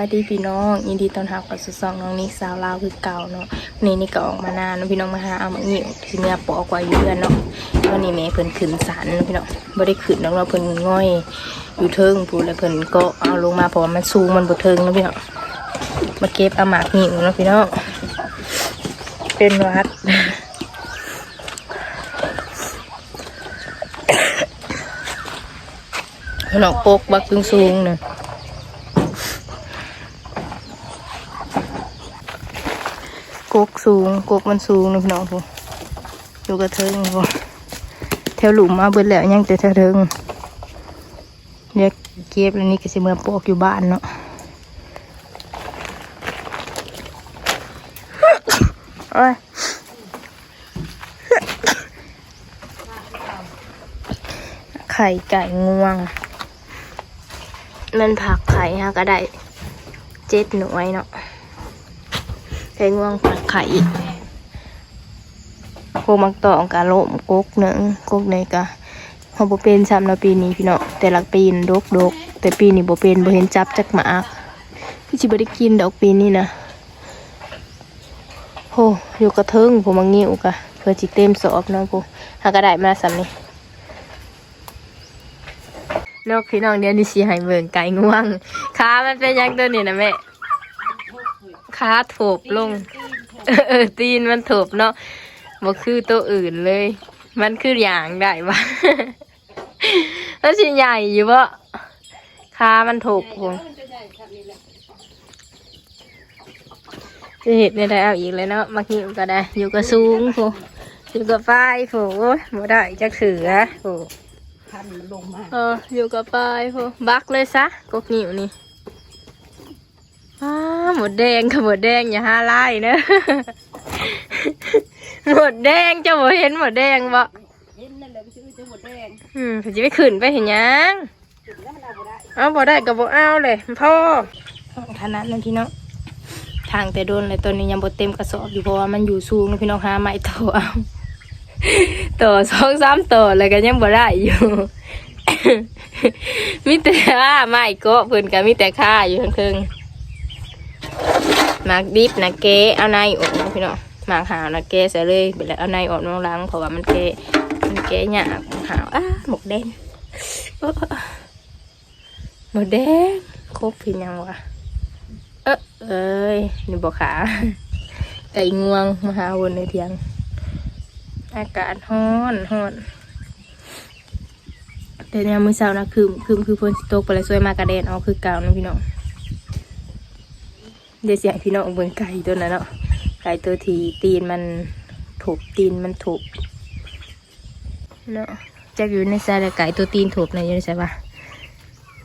สวัสดีพี่น้องยินดีต้อนรับกับสุดสองน้องนิกสาวลาวคือเก่าเนาะวันนี้นี่ก็ออกมานานพี่น้องมาหาเอามาหิวที่เนื้อปอกว่าอยู่เพื่อนเนาะวันนี้แม่เพิ่นขึ้นศาลเนพี่น้องบ่ได้ขึ้นน้องเราเพิ่นง่อยอยู่เทิงพูดแล้วเพิ่นก็เอาลงมาเพราะว่ามันสูงมันบ่เทิงนะพี่น้องมาเก็บเอาหมากหิวเนาะพี่น้องเป็นวัดพี่น้องปกบักสูงๆเนาะ กกสูงกกมันสูงนะพี่น้องพูอยู่กระเทิงพูแถวหลุมมาเบิดแล้วยังแต่แถวเทิงเรียกเก็บแล้วนี่ก็สิเมื่อปอกอยู่บ้านเนาะโอ้ยไข่ไก่งวง มันผักไข่ฮะก็ได้เจ็ดหน่วยเนาะ ไข่ง่วงผักไข่พวกมักต่องกะโลมกกหนึ่งกกในกะเขาบ่เป็นซ้ำเนาะปีนี้พี่เนาะแต่ละปีนดกดกแต่ปีนี้บ่เป็นบ่เห็นจับจักหมากพี่สิบ่ได้กินดอกปีนี้นะโหอยู่กระเทิงผมมางิ้วกะเพื่อจิเต็มสอบเนาะกูหากระได้มาซ้ำนี่นกพี่น้องเดี๋ยวนี้สิให้เบิ่งไก่ง่วงขามันเป็นยังตัวนี้นะแม่ ขาโถบลง เออตีนมันโถบเนาะบ่คือตัวอื่นเลย มันคืออย่างได้วะแล้วสิใหญ่อยู่บ่ขามันโถบคงจะเห็นในได้เอาอีกเลยเนาะมาหิวก็ได้ อยู่กับสูงโหอยู่กับป้ายโหโอ้ยบ่ได้จักถือฮะโหพันลงมาเอออยู่กับป้ายโหบักเลยซะกกหิวนี่ อ้าหมดแดงค่ะหมดแดงอย่าห้าไล่นะหมดแดงเจ้าบ่เห็นหมดแดงบ่เห็นนั่นแหละไปซื้อจะหมดแดงอืมจะไปขึ้นไปเห็นยังเอาบ่ได้เอาบ่ได้ก็บ่เอาเลยพ่อทางนั้นพี่น้องทางแต่โดนเลยตอนนี้ยังบ่เต็มกระสอบอยู่เพราะว่ามันอยู่สูงนะพี่น้องหาไม้ต่อเอาต่อสองสามต่อแล้วก็ยังบ่ได้อยู่มีแต่ค่าไม้กาะเพิ่นก็มีแต่ค่าอยู่ทั้งเทิง หมากดิบนะเกะเอาในออกนะพี่น้องหมากหาวนะเกะใส่เลยไปแล้วเอาในออกน้องล้างเพราะว่ามันเกะมันเกะยากหมาหาวอ้าหมกแดงหมกแดงครบพี่ยังวะเออเอ้ยนี่บอกขาไก่งวงมาหาวนในเทียง อากาศร้อนร้อนแต่เนี่ยมือเช้านะคือคือคือฝนสิตกไปเลยสวยมากกระเด็นออกคือเก่านะพี่น้อง เดี๋ยวเสียงพี่น้องเบิ่งไก่ตัวนั้นเนาะไก่ตัวทีตีนมันถูกตีนมันถูกเนาะจะอยู่ในสายแต่ไก่ตัวตีนถูกในอยู่ในสายปะ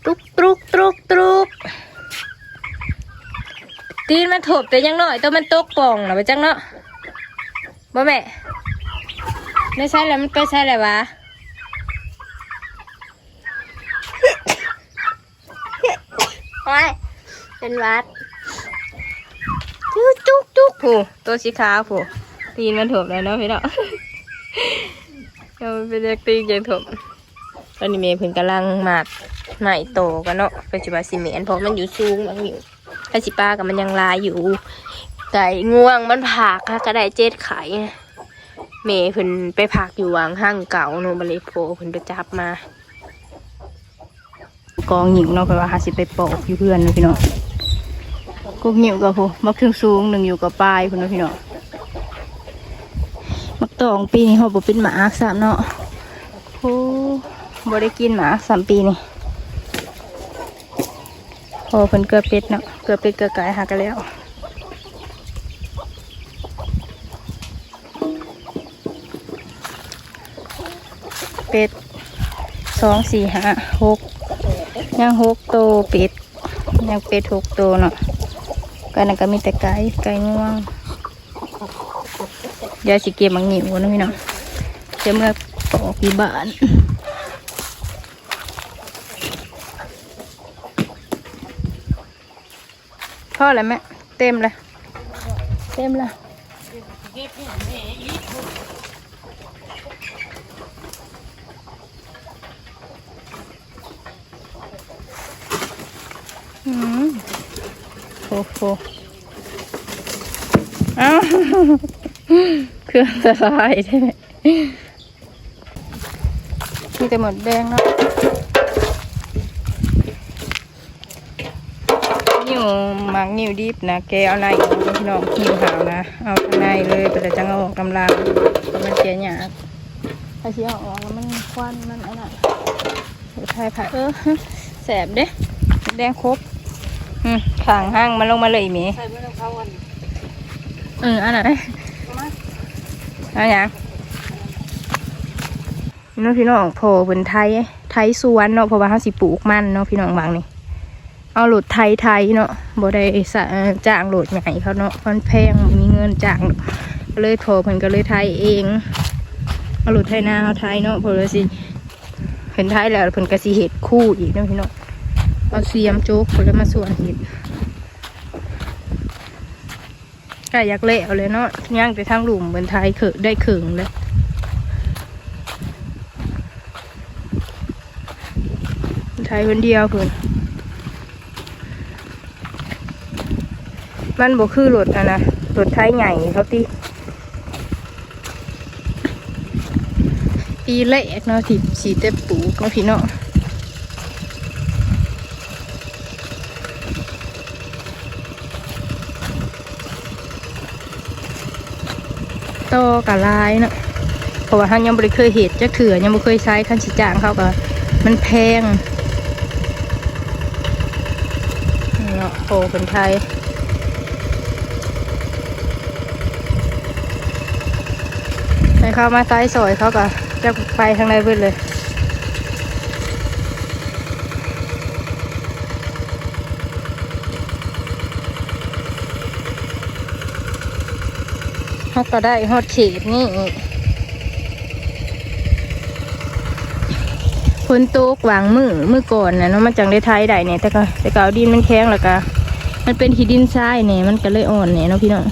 ตุกตุกตุกตุกตีนมันถูกแต่ยังน้อยตัวมันตกป่องนะไปจังเนาะบ่แม่ในสายแล้วมันไปสายแล้ววะโอ้ยเป็นวัด จุกจุกจุกผู้ตัวสีขาวผูตีนมันถมแล้วเนาะพี่เนาะเราเป็นเด็กตีนยังถมตอนนี้เมย์เพิ่งกำลังหมาดใหม่โตกันเนาะเป็นจิบาซีเมนเพราะมันอยู่สูงมันอยู่ถ้าสิป้ากับมันยังลายอยู่ไก่ง่วงมันผักค่ะก็ได้เจ็ดไข่เมย์เพิ่นไปผักอยู่วางห้างเก่าโนบริโภเพิ่นไปจับมา กองหญิงเนาะไปว่าหาสิไปปอกอยู่เพื่อนพี่เนาะ พี่น้องกุกหญิวกับผู้มักถึงสูงหนึ่งอยู่กับปลายพุ่นเนาะพี่น้องมักตองปีนี้เขาบ่เป็นหมาสามเนาะโอ้บ่ได้กินหมาสามปีนี่พอเพิ่นเกลือเป็ดเนาะเกลือเป็ดเกลือไก่หากันแล้วเป็ดสองสี่ห้าหกย่างหกโตวเป็ดย่างเป็ดหกโตวเนาะ ก็นั่นก็มีแต่ไก่ไก่ง่วงเดี๋ยวสิเก็บมังงิวนะพี่น้องจะเมื่อปอกที่บ้านพ่ออะไรแม่เต็มเลยเต็มลยอืมอ้ โหเอ้าเครื่องสลายใช่ไหมมีแต่หมดแดงเนาะนิ้วหมักนิ้วดิบนะแกเอาในอีกพี่น้องนิ้วหาวนะ เอาข้างในเลยไปแต่จังเอาออกกำลังมันเสียหยาบถ้าเสียออกแล้วมันควันมันอันนั้นเดี๋ยวทายผ่าเออแสบเด้แดงครบ อืมขางห้างมันลงมาเลยหมีใส่ไม่ต้องเข้ากันเอออันไหนอันยังน้องพี่น้องโผล่เป็นไทย ไทยสวนเนาะเพราะว่าเขาสิปลูกมันเนาะพี่น้องบางนี่เอาโหลดไทยไทยเนาะบ่ได้สะจ้างโหลดใหญ่เขาเนาะมันแพงมีเงินจ้างก็เลยโผล่เพิ่นก็เลยไทยเองเอาโหลดไทยนาเอาไทยเนาะเพอเลยสิเพิ่นไทยแล้วเพิ่นก็สิเฮ็ดคู่อีกเนาะพี่น้อง เอาเสียมโจ๊กเพิ่นแล้วมาส่วนเฮ็ดก็อยากเละเอาเลยเนาะย่างไปทางหลุมบนไทยเขอได้ขิงเลยไทยคนเดียวเพื่อนมันบอกคือรถอะนะรถไทยใหญ่เขาตีปีเละเนาะที่สีเต็ปลูกเนาะพี่เนาะ ตกับลายเนาะเพราะว่าท่านยังไม่เคยเห็ดจะเถื่อยังไม่เคยใช้ขั้นสิจ้างเขาก็มันแพงเนาะโอ้คนไทยให้เข้ามาซ้ายซอยเขาก็จะไปทางไหนเบิดเลย เขาก็ได้ฮอดเขตนี่ฝนตกวางมือมือก่อนนะเนาะมันจังได้ไทยได้เนี่ยแต่ก็แต่ก็เอาดินมันแข็งแล้วก็มันเป็นที่ดินทรายเนี่ยมันก็เลยอ่อนเนี่ยเนาะพี่น้อง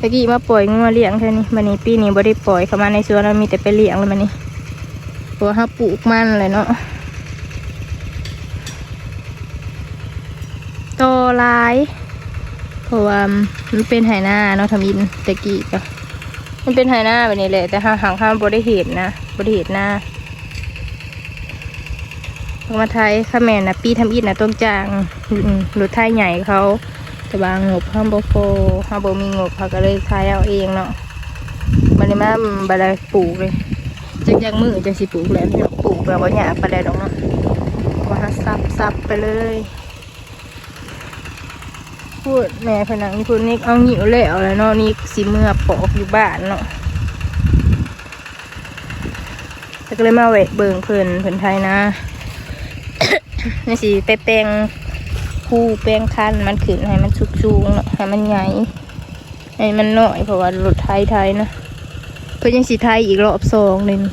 ตะกี้มาปล่อยงัวเลี้ยงแค่นี้มันนี้ปีนี้บ่ได้ปล่อยเข้ามาในสวนแล้วมีแต่ไปเลี้ยงเลยมันนี้เพราะว่าปลูกมันเลยเนาะ ตหลายเพราะว่ามันเป็นไหน้าเนาะทำอินตะกี้ก็มันเป็นไหน้าแบบนี้แหละแต่หาหางข้ามบริเหตุนะบริเหตุหน้าเอามาไทยข้าแม่นะปีทำอินนะต้นจางอืมรถไทยใหญ่เขาแต่บางงบห้ามบโฟห้ามบมีงบเขาก็เลยไทยเอาเองเนาะมันนี่มาบัไดปลูกเลยจักยังมือจะสิปลูกแล้วปลูกแบบว่าหยาปลาแดดอกเนาะว่าซับซับไปเลย พูดแม่ผนังพูดนี่เอาหิวแล้วแล้วเนาะนี่สีเมื่อปอกอยู่บ้านเนาะแล้วก็เลยมาแหวะเบิงเพิ่นเพิ่นไทยนะนี่สิไปแปลงคู่แปลงคันมันขึ้นให้มันสูงเนาะให้มันใหญ่ให้มันหน้อยเพราะว่ารถไทยไทยนะเพิ่นยังสีไทยอีกรอบสองเลยนี่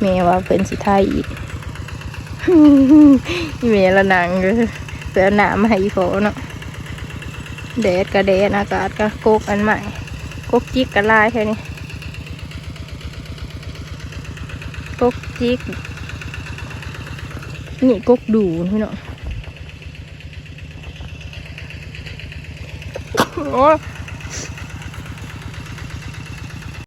แม่ว่าเพิ่นสีไทยอีกอีเมละนังเลยเพื่อหนามาให้อีโฟเนาะ แดดกับแดดอากาศก็โกกอันใหม่โกกจิกกับลายแค่นี้โกกจิกนี่โกกดูพี่เนาะโอ้